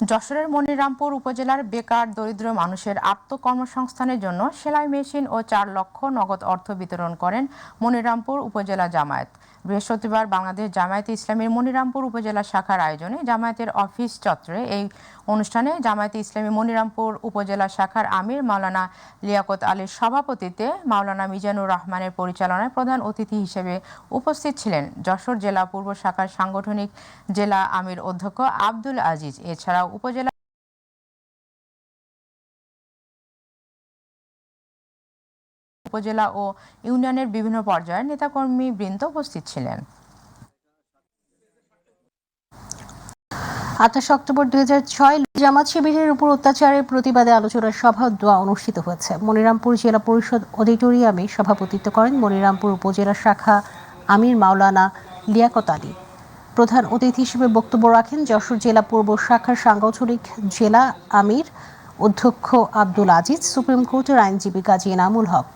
যশোরের মনিরামপুর উপজেলার বেকার দরিদ্র মানুষের আত্মকর্মসংস্থানের জন্য সেলাই মেশিন ও চার লক্ষ নগদ অর্থ বিতরণ করেন মনিরামপুর উপজেলা জামায়াত। বৃহস্পতিবার বাংলাদেশ জামায়াতে ইসলামীর মনিরামপুর উপজেলা শাখার আয়োজনে জামায়াতের অফিস চত্বরে এই অনুষ্ঠানে জামায়াতে ইসলামী মনিরামপুর উপজেলা শাখার আমির মাওলানা লিয়াকত আলীর সভাপতিত্বে মাওলানা মিজানুর রহমানের পরিচালনায় প্রধান অতিথি হিসেবে উপস্থিত ছিলেন যশোর জেলা পূর্ব শাখার সাংগঠনিক জেলা আমির অধ্যক্ষ আব্দুল আজিজ। এছাড়াও উপজেলা উপজেলা ও ইউনিয়নের বিভিন্ন পর্যায়ের নেতাকর্মী বৃন্দ উপস্থিত ছিলেন। আঠাশ অক্টোবর দুই হাজার ছয় জামাত শিবিরের উপর অত্যাচারের প্রতিবাদে আলোচনা সভা দোয়া অনুষ্ঠিত হয়েছে। মনিরামপুর জেলা পরিষদ অডিটোরিয়ামে সভাপতিত্ব করেন মনিরামপুর উপজেলা শাখা আমির মাওলানা লিয়াকত আলী। প্রধান অতিথি হিসেবে বক্তব্য রাখেন যশোর জেলা পূর্ব শাখার সাংগঠনিক জেলা আমির অধ্যক্ষ আব্দুল আজিজ সুপ্রিম কোর্টের আইনজীবী কাজী এনামুল হক।